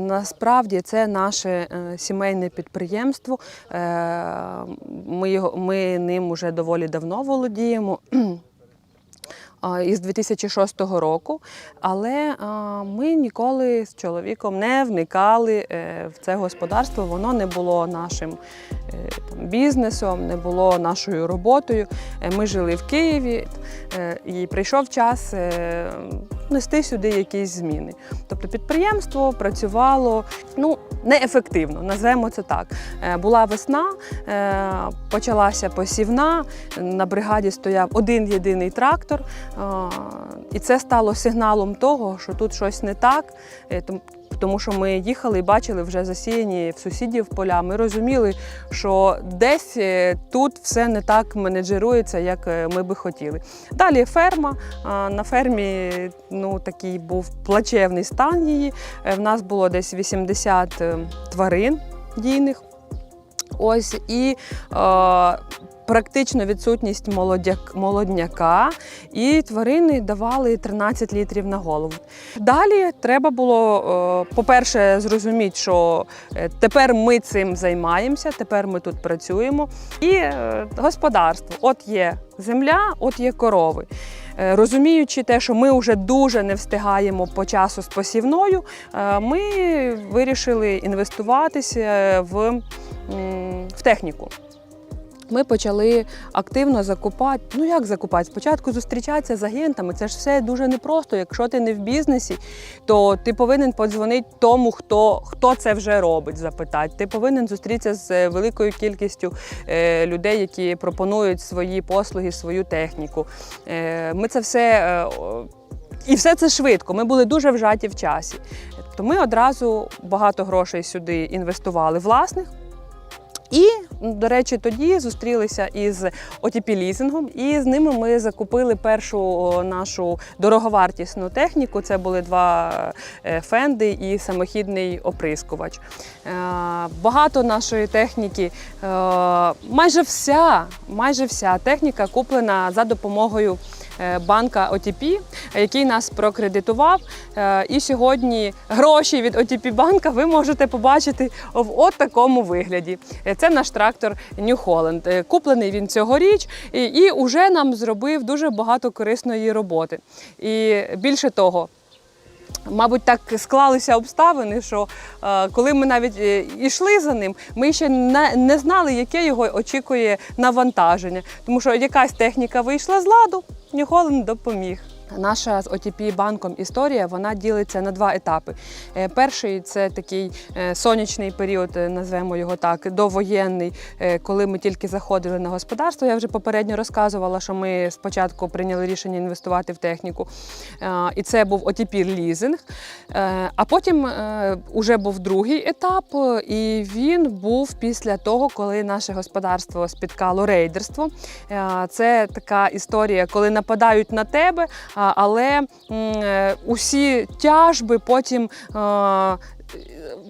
Насправді це наше е, сімейне підприємство. Е, Ми, ним уже доволі давно володіємо. Із 2006 року, але ми ніколи з чоловіком не вникали е, в це господарство. Воно не було нашим бізнесом, не було нашою роботою. Ми жили в Києві, і прийшов час е, нести сюди якісь зміни. Тобто підприємство працювало ну, неефективно, називаємо це так. Е, Була весна, е, почалася посівна, на бригаді стояв один єдиний трактор, е, і це стало сигналом того, що тут щось не так. Том- Тому що ми їхали і бачили вже засіяні в сусідів поля. Ми розуміли, що десь е, тут все не так менеджерується, як е, ми би хотіли. Далі ферма. На фермі ну, такий був плачевний стан її. Е, В нас було десь 80 е, тварин дійних. Ось і е, практично відсутність молодяк, молодняка, і тварини давали 13 літрів на голову. Далі треба було, е, по-перше, зрозуміти, що е, тепер ми цим займаємося, тепер ми тут працюємо. І е, господарство. От є земля, от є корови. Розуміючи те, що ми вже дуже не встигаємо по часу з посівною, ми вирішили інвестуватися в, в техніку. Ми почали активно закупати. Ну як закупати? Спочатку зустрічатися з агентами. Це ж все дуже непросто. Якщо ти не в бізнесі, то ти повинен подзвонити тому, хто, хто це вже робить, запитати. Ти повинен зустрітися з е, великою кількістю е, людей, які пропонують свої послуги, свою техніку. Е, ми це все. і все це швидко. Ми були дуже вжаті в часі. Тобто ми одразу багато грошей сюди інвестували власних. І, до речі, тоді зустрілися із лізингом і з ними ми закупили першу нашу дороговартісну техніку. Це були два е, фенди і самохідний оприскувач. Е, Багато нашої техніки, е, майже вся, майже вся техніка куплена за допомогою банка ОТП, який нас прокредитував. Е, І сьогодні гроші від ОТП банка ви можете побачити в от такому вигляді. Е, Це наш трактор New Holland. Е, Куплений він цьогоріч і, вже нам зробив дуже багато корисної роботи. І більше того. Мабуть, так склалися обставини, що е, коли ми навіть йшли за ним, ми ще не, не знали, яке його очікує навантаження. Тому що якась техніка вийшла з ладу, Нью-Холланд допоміг. Наша з ОТП банком історія вона ділиться на два етапи. Е, Перший це такий е, сонячний період, е, назвемо його так, довоєнний, коли ми тільки заходили на господарство. Я вже попередньо розказувала, що ми спочатку прийняли рішення інвестувати в техніку. І це був ОТП лізинг. А потім вже був другий етап, і він був після того, коли наше господарство спіткало рейдерство. Це така історія, коли нападають на тебе, але е, усі тяжби потім.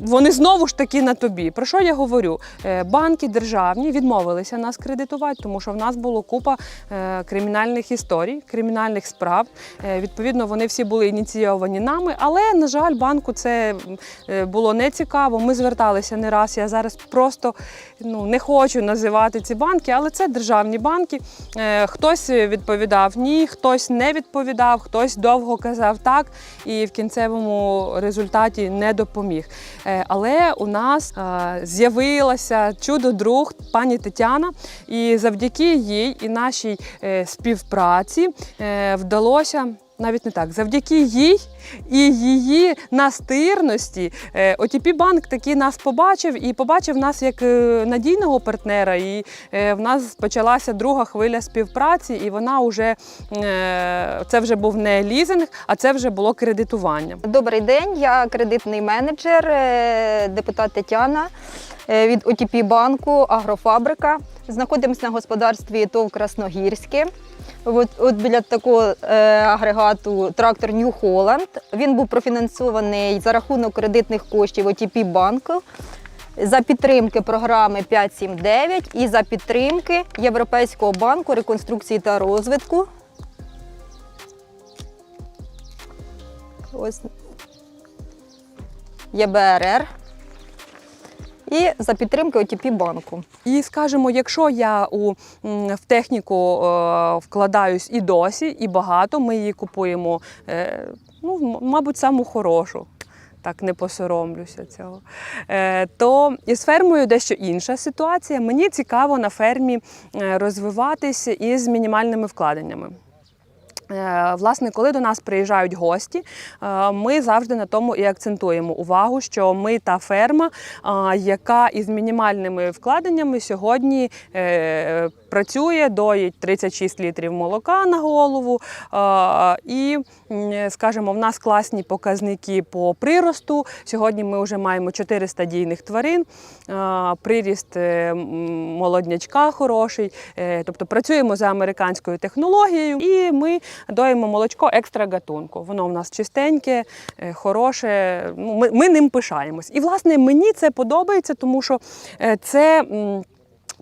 Вони знову ж таки на тобі. Про що я говорю? Е, Банки державні відмовилися нас кредитувати, тому що в нас було купа е, кримінальних історій, кримінальних справ. Е, Відповідно, вони всі були ініційовані нами, але, на жаль, банку це було не цікаво. Ми зверталися не раз. Я зараз просто ну, не хочу називати ці банки, але це державні банки. Хтось відповідав ні, хтось не відповідав, хтось довго казав так і в кінцевому результаті не допоміг. Е, Але у нас е, з'явилася чудо-друг пані Тетяна, і завдяки їй і нашій е, співпраці вдалося. Навіть не так, завдяки їй і її настирності е, ОТП банк таки нас побачив і побачив нас як е, надійного партнера. І е, в нас почалася друга хвиля співпраці, і вона вже це вже був не лізинг, а це вже було кредитування. Добрий день, я кредитний менеджер, депутат Тетяна від ОТП банку Агрофабрика. Знаходимося на господарстві ТОВ Красногірське. От, от біля такого е, агрегату трактор New Holland. Він був профінансований за рахунок кредитних коштів ОТП банку. За підтримки програми 579 і за підтримки Європейського банку реконструкції та розвитку. Ось ЄБРР і за підтримки ОТП банку. І скажімо, якщо я у, в техніку е, вкладаюсь і досі, і багато, ми її купуємо, е, ну, мабуть, саму хорошу. Так не посоромлюся цього. Е, то із фермою дещо інша ситуація. Мені цікаво на фермі е, розвиватися із мінімальними вкладеннями. Е, Власне, коли до нас приїжджають гості, е, ми завжди на тому і акцентуємо увагу, що ми та ферма, яка із мінімальними вкладеннями сьогодні е, працює, доїть 36 літрів молока на голову. І, скажімо, в нас класні показники по приросту. Сьогодні ми вже маємо 400 дійних тварин, приріст е, молоднячка хороший. Е, Тобто працюємо за американською технологією, і ми доїмо молочко екстра гатунку. Воно в нас чистеньке, е, хороше. Ну, ми, ми ним пишаємось. І власне мені це подобається, тому що це.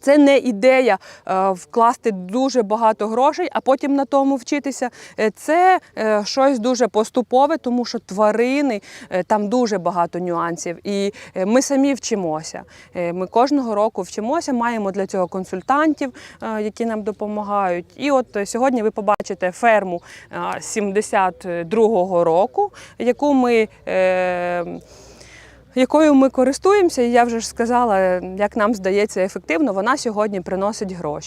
Це не ідея е, вкласти дуже багато грошей, а потім на тому вчитися. Е, Це е, щось дуже поступове, тому що тварини там дуже багато нюансів. І ми самі вчимося. Ми кожного року вчимося, маємо для цього консультантів, які нам допомагають. І от сьогодні ви побачите ферму е, 72-го року, яку ми. Якою ми користуємося, і я вже ж сказала, як нам здається ефективно, вона сьогодні приносить гроші.